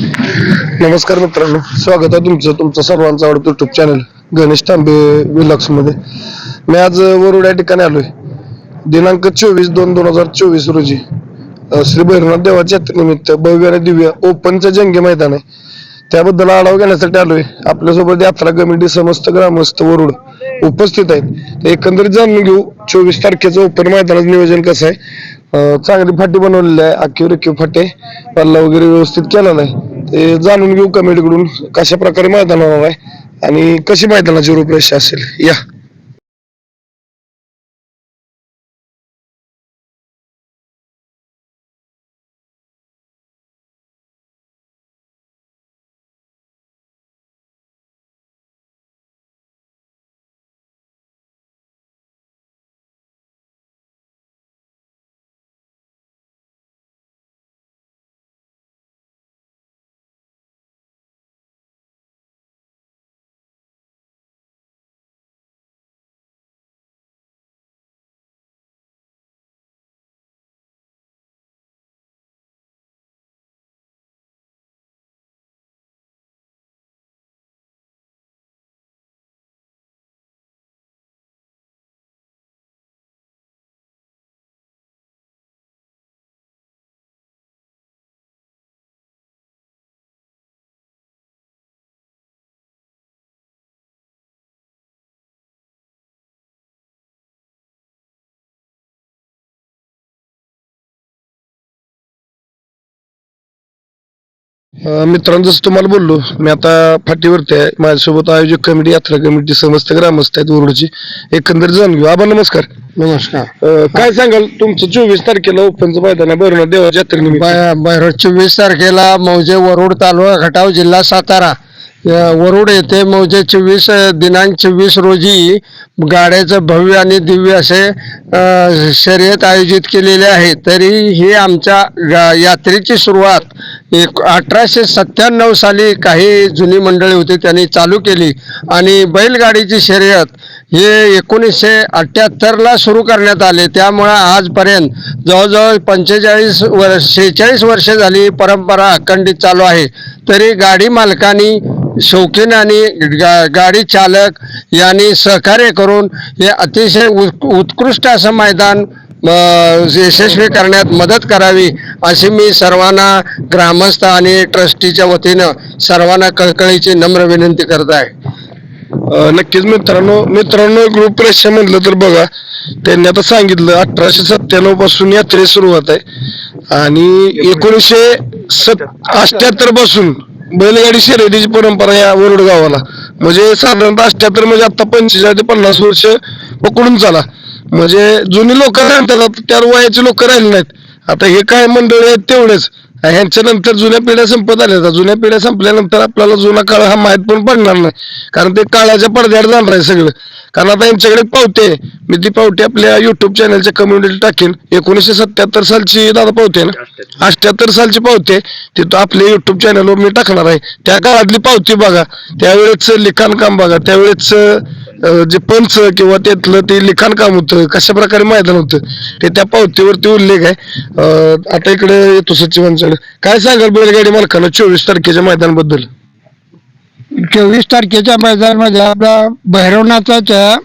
नमस्कार मित्रांनो स्वागत आहे तुमचं तुमचं सर्वांचं आवडतं युट्यूब चॅनल गणेश तांबे विलक्समध्ये. मी आज वरुड या ठिकाणी आलोय. दिनांक चोवीस दोन दोन हजार चोवीस रोजी श्री भैरवनाथ देवाच्या यात्रेनिमित्त भव्य आणि दिव्य ओपनचं जंगी मैदान आहे. त्याबद्दल आढावा घेण्यासाठी आलोय. आपल्यासोबत यात्रा कमिटी समस्त ग्रामस्थ वरुड उपस्थित आहेत. एकंदरीत जाणून घेऊ चोवीस तारखेचं ओपन मैदानाचं नियोजन कसं आहे? चांगली फाटी बनवलेली आहे आखीव रेखीव फाटे पल्ला वगैरे व्यवस्थित केलेला आहे. ते जाणून घेऊ कमिटीकडून कशा प्रकारे मैदान होणार आहे आणि कशी मैदानाची रूपरेषा असेल. या. मित्रांनो जसं तुम्हाला बोललो मी आता फाटीवरती आहे. माझ्यासोबत आयोजक कमिटी यात्रा कमिटी समस्त ग्रामस्थ आहेत वरुडची एकंदरीत जाणून घेऊ. आबा नमस्कार. नमस्कार. अ, काय सांगाल तुमचं? चोवीस तारखेला ओपनचं मैदान आहे भैरवनाथ देवाच्या चोवीस तारखेला मौजे वरुड तालुका खटाव जिल्हा सातारा. वरुड येथे मौजे चोवीस दिनांक चोवीस रोजी गाड्याचं भव्य आणि दिव्य असे शर्यत आयोजित केलेले आहे. तरी ही आमच्या गा- यात्रेची सुरुवात एक अठराशे सत्त्याण्णव साली काही जुनी मंडळी होती त्यांनी चालू केली. आणि बैलगाडीची शर्यत हे एकोणीसशे अठ्ठ्याहत्तरला सुरू करण्यात आले. त्यामुळं आजपर्यंत जवळजवळ पंचेचाळीस वर्ष शेहेचाळीस वर्षे झाली परंपरा अखंडित चालू आहे. तरी गाडी मालकांनी शौकीन आणि गा गाडी चालक यांनी सहकार्य करून हे अतिशय उत् उत्कृष्ट असं मैदान यशस्वी करण्यात मदत करावी अशी मी सर्वांना ग्रामस्थ आणि ट्रस्टीच्या वतीनं सर्वांना कळकळीची नम्र विनंती करत आहे. नक्कीच मित्रांनो मित्रांनो ग्रुप रेषा म्हणलं तर बघा त्यांनी आता सांगितलं अठराशे सत्त्याण्णवपासून यात्रे सुरुवात आहे. आणि एकोणीसशे सत अठ्याहत्तरपासून बैलगाडी शर्यतीची परंपरा या वरुड गावाला. म्हणजे साधारणतः अठ्याहत्तर म्हणजे आता पंचेचाळीस ते पन्नास वर्ष पकडून चाला. म्हणजे जुनी लोक राहतात त्या वयाचे लोक राहिले नाहीत. आता हे काय मंडळी आहेत तेवढेच. ह्यांच्या नंतर जुन्या पिढ्या संपत आल्या आता जुन्या पिढ्या संपल्यानंतर आपल्याला जुना काळ हा माहीत पण पडणार नाही. कारण ते काळाच्या पडद्यावर जाणार आहे सगळं. कारण आता यांच्याकडे पावते आहे. मी ती पावती आपल्या युट्यूब चॅनलच्या कम्युनिटी टाकेन. एकोणीसशे सत्याहत्तर सालची दादा पावते ना? अठ्याहत्तर सालची पावते. तिथं आपल्या युट्यूब चॅनलवर मी टाकणार आहे. त्या काळातली पावती बघा. त्यावेळेच लिखाण काम बघा. त्यावेळेच जे पंच किंवा त्यातलं ते लिखाण काम होतं कशा प्रकारे मैदान होतं ते त्या पावतीवरती उल्लेख आहे. आता इकडे येतो सचिवांच्याकडे. काय सांगाल बैलगाडी मालकानं चोवीस तारखेच्या मैदानाबद्दल? चोवीस तारखेच्या मैदानामध्ये आपला भैरवनाथाच्या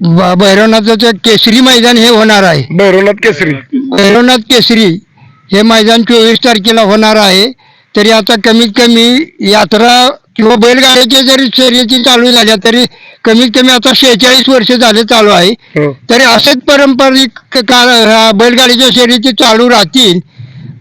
ब- भैरवनाथाचं केसरी मैदान हे होणार आहे. भैरवनाथ केसरी. भैरवनाथ केसरी हे मैदान चोवीस तारखेला होणार आहे. तरी आता कमीत कमी यात्रा किंवा बैलगाड्याच्या जरी शर्यती चालू झाल्या तरी कमीत कमी आता शेहेचाळीस वर्ष झाले चालू आहे. हो. तरी असेच पारंपरिक ह्या बैलगाडीच्या शर्यती चालू राहतील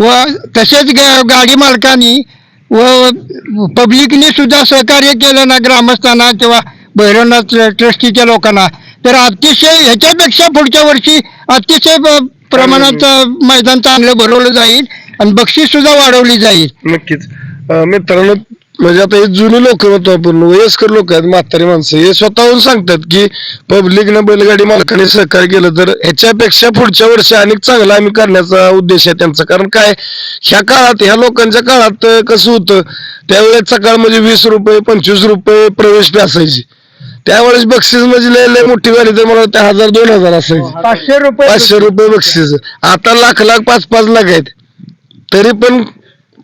व तसेच गा- गाडी मालकांनी व पब्लिकने सुद्धा सहकार्य केलं ना ग्रामस्थांना किंवा भैरवनाथ ट्रस्टीच्या लोकांना. तर अतिशय ह्याच्यापेक्षा पुढच्या वर्षी अतिशय प्रमाणात मैदान चांगलं भरवलं जाईल आणि बक्षीस सुद्धा वाढवली जाईल. नक्कीच. मित्रांनो म्हणजे आता हे जुनी लोक म्हणतो आपण वयस्कर लोक आहेत म्हातारी माणसं. हे स्वतःहून सांगतात की पब्लिकनं बैलगाडी मालकाने सहकार्य केलं तर ह्याच्यापेक्षा पुढच्या वर्षी अनेक चांगलं आम्ही करण्याचा उद्देश आहे त्यांचा. कारण काय ह्या काळात ह्या लोकांच्या काळात कसं होतं त्यावेळेस सकाळ म्हणजे वीस रुपये पंचवीस रुपये प्रवेश असायची. त्यावेळेस बक्षीस म्हणजे लय लय मोठी गाडी तर मला वाटतं हजार दोन हजार असायची. पाचशे रुपये पाचशे रुपये बक्षीस. आता लाख लाख पाच पाच लाख आहेत. तरी पण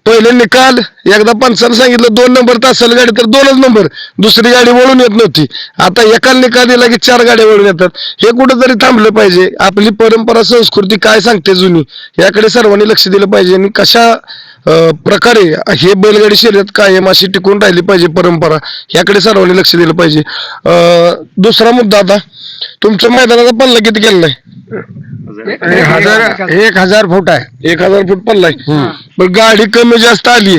पहिले निकाल एकदा पंचानं सांगितलं दोन नंबर तासाल गाडी तर दोनच नंबर. दुसरी गाडी वळून येत नव्हती. आता एका निकाल दिला की चार गाड्या वळून येतात. हे कुठंतरी थांबलं पाहिजे. आपली परंपरा संस्कृती काय सांगते जुनी याकडे सर्वांनी लक्ष दिलं पाहिजे. आणि कशा प्रकारे हे बैलगाडी शर्यत कायम अशी टिकून राहिली पाहिजे परंपरा याकडे सर्वांनी लक्ष दिलं पाहिजे. दुसरा मुद्दा आता. तुमच्या मैदानाचा पल्ला किती केलेला आहे? एक हजार एक हजार फूट आहे. एक हजार फूट पल्ला आहे पण गाडी कमी जास्त आली.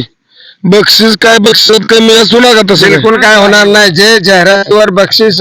बक्षीस काय बक्षीस कमी जास्त होणार का तसं? काय? बिलकुल काय होणार नाही. जे जाहिरातीवर बक्षीस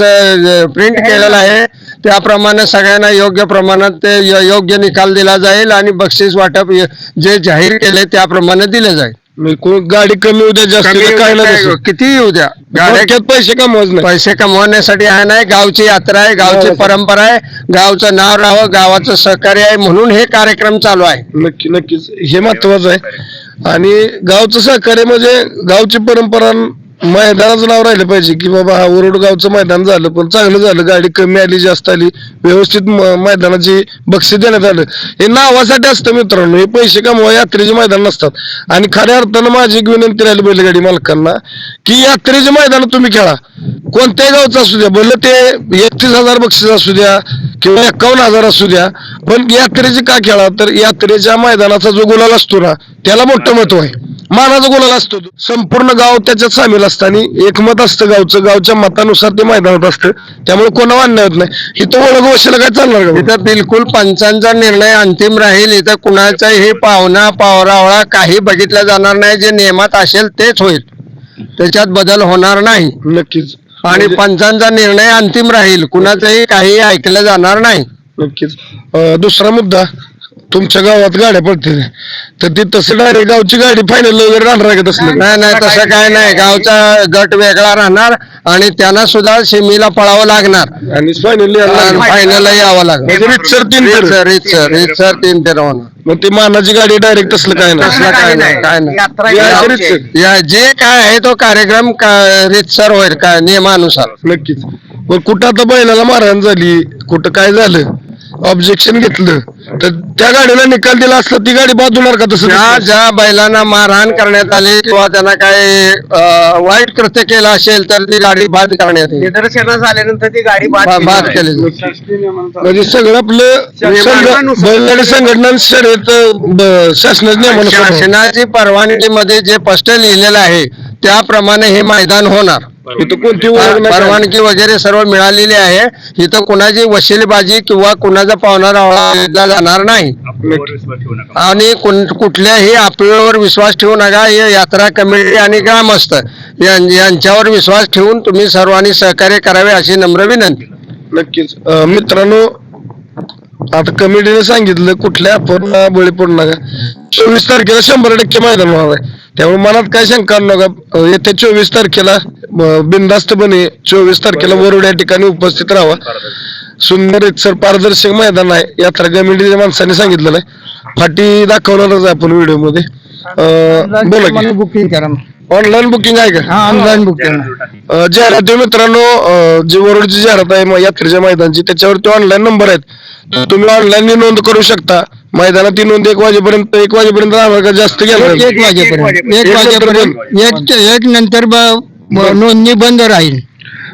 प्रिंट केलेलं आहे त्याप्रमाणे सगळ्यांना योग्य प्रमाणात ते य- योग्य निकाल दिला जाईल आणि बक्षीस वाटप य- जे जाहीर केले त्याप्रमाणे दिले जाईल. कोण- गाडी कमी उद्या जास्त कमी उद्या काय नाही तसं. किती येऊ द्या. गाड्या डोक्यात पैसे कमवायच नाही. पैसे कमवण्यासाठी आहे नाही गावची यात्रा आहे गावची परंपरा आहे गावचं नाव राहावं गावाचं सहकार्य आहे म्हणून हे कार्यक्रम चालू आहे. नक्की नक्कीच. हे महत्वाचं आहे. आणि गावचं सहकार्य म्हणजे गावची परंपरा मैदानाचं नाव राहिलं पाहिजे की बाबा हा ओरडगावचं मैदान झालं पण चांगलं झालं. गाडी कमी आली जास्त आली. व्यवस्थित मैदानाची बक्षीस देण्यात आलं. हे नावासाठी असतं मित्रांनो हे पैसे कमवा यात्रेचे मैदान नसतात. आणि खऱ्या अर्थानं माझी एक विनंती राहिली बैलगाडी मालकांना की यात्रेचे मैदान तुम्ही खेळा. कोणत्याही गावचं असू द्या बोललं ते एकतीस हजार बक्षीस असू द्या किंवा एकावन्न हजार असू द्या पण यात्रेचे का खेळा? तर यात्रेच्या मैदानाचा जो गुलाल असतो ना त्याला मोठं महत्त्व आहे. मानाचा गुलाल असतो तो. संपूर्ण गाव त्याच्यात सामील असतं आणि एकमत असतं गावचं. गावच्या मतानुसार ते मैदानात असतं. त्यामुळे कोणा अन्याय होत नाही. इथं ओळख वशिला काय चालणार का? इथं बिलकुल पंचांचा निर्णय अंतिम राहील. इथं कुणाचाही पाहुणा पावरावळा काही बघितलं जाणार नाही. जे नियमात असेल तेच होईल. त्याच्यात बदल होणार नाही. नक्कीच. आणि पंचांचा निर्णय अंतिम राहील. कुणाचंही काही ऐकलं जाणार नाही. नक्कीच. दुसरा मुद्दा. तुमच्या गावात गाड्या पडतील. तर ती तसं डायरेक्ट गावची गाडी फायनल वगैरे राहणार आहे का तसलं? नाही नाही तसं काय नाही. गावचा गट वेगळा राहणार आणि त्यांना सुद्धा सेमीला पळावं लागणार. आणि फायनल फायनल यावं लागणार. म्हणजे रितसर तीन फेर. रितसर रितसर रितसर तीन ते होणार. मग ते मानाची गाडी डायरेक्ट तसलं काय तसलं नाही. काय नाही. काय नाही या रितसर. या जे काय आहे तो कार्यक्रम का- रितसर होईल का नियमानुसार. नक्कीच. मग कुठं आता बैलाला मारहाण झाली कुठं काय झालं ऑब्जेक्शन घेतलं तर त्या गाडीला निकाल दिला असता ती गाडी बाद होणार का तसं ज्या ज्या बैलांना मारहाण करण्यात आली किंवा त्यांना काय अं, वाईट कृत्य केलं असेल तर ती गाडी बाद करण्यात येईल निदर्शनं झाल्यानंतर ती गाडी बाद बा- केली बाद जाईल. केली जाईल. म्हणजे सगळं आपलं संघ- बैलगाडी संघटना शर्यत शासनाच्या नियमानुसार शासनाची परवानगीमध्ये जे स्पष्ट लिहिलेलं आहे त्याप्रमाणे हे मैदान होणार. इथं कोणती. परवानगी वगैरे सर्व मिळालेली आहे. इथं कुणाची वशिलेबाजी किंवा कुणाचा पाहुणा घेतला जाणार नाही. आणि कुठल्याही आपल्यावर विश्वास ठेवू नका. हे यात्रा कमिटी आणि ग्रामस्थ यांच्यावर विश्वास ठेवून तुम्ही सर्वांनी सहकार्य करावे अशी नम्र विनंती. नक्कीच. मित्रांनो आता कमिटीने सांगितलं कुठल्या आपण बळी पडू नका. चोवीस तारखेला शंभर टक्के मैदान होणार आहे. त्यामुळे मनात काय शंका नका. येत्या चोवीस तारखेला बिनधास्तपणे चोवीस तारखेला वरुड या ठिकाणी उपस्थित राहावा. सुंदर एक सर पारदर्शक मैदान आहे. यात्रा कमिटीच्या माणसाने सांगितलेलं आहे. फाटी दाखवणारच आपण व्हिडिओमध्ये. बोला की. बुकिंग करा ऑनलाईन बुकिंग आहे का? ऑनलाईन बुकिंग अ, जाहिराती मित्रांनो अ, जी वरोडची जाहिरात आहे म- यात्रेच्या मैदानची त्याच्यावरती ऑनलाईन नंबर आहेत. तर तुम्ही ऑनलाईन नोंद करू शकता. मैदानात ही नोंद एक वाजेपर्यंत एक वाजेपर्यंत का? जास्त गेला एक वाजेपर्यंत. एक एक वाजेपर्यंत. एक एक नंतर ब- ब- नोंदणी बंद राहील.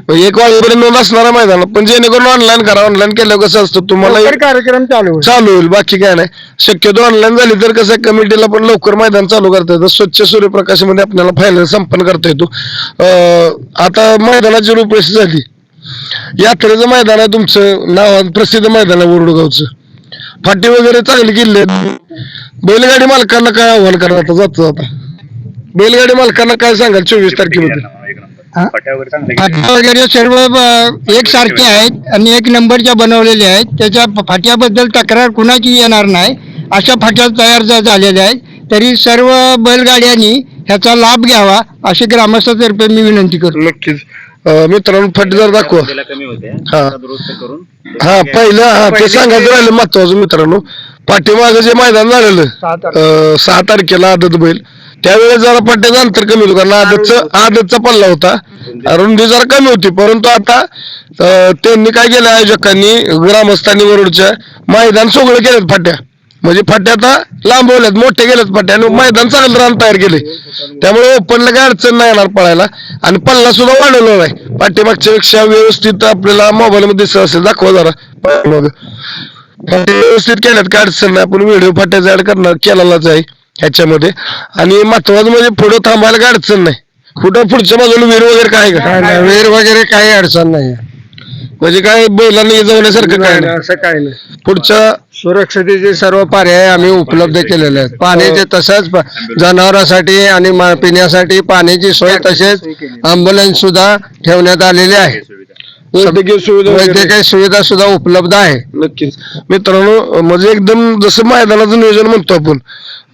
एक वाजेपर्यंत नोंद असणार आहे मैदानात. पण जेणेकरून ऑनलाईन करा. ऑनलाईन केल्यावर कसं असतं तुम्हाला कार्यक्रम चालू चालू होईल. बाकी काय नाही. शक्यतो ऑनलाईन झाली तर कसं कमिटीला पण लवकर मैदान चालू करता येतं. स्वच्छ सूर्यप्रकाशामध्ये आपल्याला फायनल संपन्न करता येतो. अं, आता मैदानाची रूपरेषा झाली. यात्रेचं मैदान आहे तुमचं. नाव प्रसिद्ध मैदान आहे वरुडगावचं फाटी वगैरे चांगली किल्ले आहेत. बैलगाडी मालकांना काय आव्हान करा आता जातो बैलगाडी मालकांना काय सांगाल? चोवीस तारखेमध्ये फाट्या वगैरे सर्व ब- एकसारखे आहेत आणि एक नंबरच्या बनवलेल्या आहेत. त्याच्या फ- फाट्याबद्दल तक्रार कुणाची येणार नाही. अशा फाट्या तयार झा- झालेल्या आहेत. तरी सर्व बैलगाड्यांनी ह्याचा लाभ घ्यावा अशी ग्रामस्थातर्फे मी विनंती करतो. नक्कीच. अं, मित्रांनो फाटी जर दाखवा. कमी होते. हा. आता दुरुस्त करून हा पहिलं हा ते सांगायचं राहिलं महत्वाचं मित्रांनो. पाठीमागं जे मैदान झालेलं अं, सहा तारखेला आदत बैल. त्यावेळेस जरा पट्ट्याचं अंतर कमी होतं कारण आदतचं आदतचा पल्ला होता. रुंदी जरा कमी होती परंतु आता अं, त्यांनी काय केलं आयोजकांनी ग्रामस्थांनी वरुडच्या मैदान सोगळं केलं फाट्या. म्हणजे फाट्या आता लांबवल्यात मोठे गेलेत फाट्या आणि मैदान चांगलं रान तयार केले त्यामुळे ओपनला काय अडचण नाही येणार पळायला आणि पल्ला सुद्धा वाढवलेला आहे पाठीमागच्या पेक्षा व्यवस्थित आपल्याला मोबाईल मध्ये दिसत असेल दाखवा जरा. फाटे व्यवस्थित केल्यात काय अडचण नाही आपण व्हिडिओ फाट्याचा ऍड करणार केलेलाच आहे. ह्याच्यामध्ये. आणि महत्वाचं म्हणजे पुढे थांबायला काय अडचण नाही. कुठं पुढच्या बाजूला विहीर वगैरे काय काय का? नाही. विहीर वगैरे काही अडचण नाही. म्हणजे काय बैलांनी जाण्यासारखं काय नाही असं काही नाही. पुढच्या सुरक्षतेचे सर्व पर्याय आम्ही उपलब्ध केलेले आहेत. पाण्याचे तसंच प- जनावरांसाठी आणि मा- पिण्यासाठी पाण्याची सोय तसेच अँब्युलन्स सुद्धा ठेवण्यात आलेली आहे. वैद्यकीय सुविधा. वगैरे- वैद्यकीय सुविधा सुद्धा उपलब्ध आहे. नक्कीच. मित्रांनो म्हणजे एकदम जसं मैदानाचं नियोजन म्हणतो आपण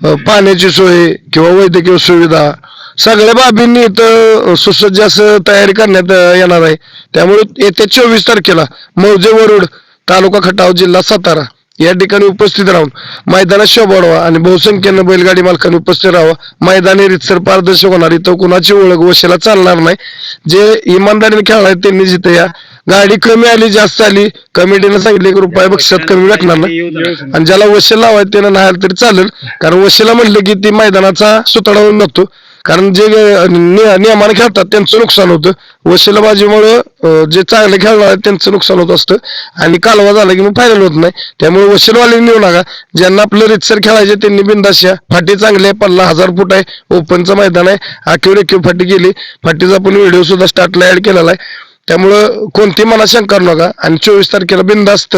पाण्याची सोय किंवा वैद्यकीय सुविधा सगळ्या बाबींनी इथं सुसज्ज असं तयारी करण्यात येणार आहे. त्यामुळे येत्या चोवीस तारखेला मौजे वरुड तालुका खटाव जिल्हा सातारा या ठिकाणी उपस्थित राहून मैदानात शोभा आणि बहुसंख्येनं बैलगाडी मालकांनी उपस्थित राहावा. मैदानी रितसर पारदर्शक होणार. इथं कुणाची ओळख वशेला चालणार नाही. जे इमानदारीने खेळणार त्यांनी जिथे या गाडी कमी आली जास्त आली. कमिटीनं सांगितले एक रुपये बक्षात कमी भेटणार ना आणि ज्याला वशील लावायचं त्यानं नाही आलं तरी चालेल. कारण वशीला म्हटलं की ती मैदानाचा सुतडा होऊन जातो. कारण जे नियमाने खेळतात त्यांचं नुकसान होतं. वशिलाबाजीमुळं जे चांगले खेळणार त्यांचं नुकसान होत असतं. आणि कालवा झाला की मग फायनल होत नाही. त्यामुळे वशीलवाले नेऊ नका. ज्यांना आपलं रितसर खेळायचे त्यांनी बिंदाशा फाटी चांगली आहे पल्ला हजार फूट आहे. ओपनचं मैदान आहे. आखीव रेखीव फाटी गेली. फाटीचा आपण व्हिडिओ सुद्धा स्टार्टला ऍड केलेला आहे. त्यामुळं कोणती मनात शंका करू नका. आणि चोवीस तारखेला बिंदास्त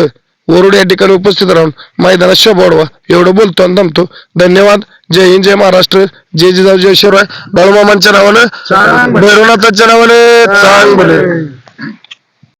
वरुड या ठिकाणी उपस्थित राहून मैदानात शोभा वाढवा. एवढं बोलतो आणि थांबतो. धन्यवाद. जय हिंद जय महाराष्ट्र. जय जिजाऊ जय शिवराय. बाळूमामांच्या नावानं भैरवनाथाच्या नावाने चांग भले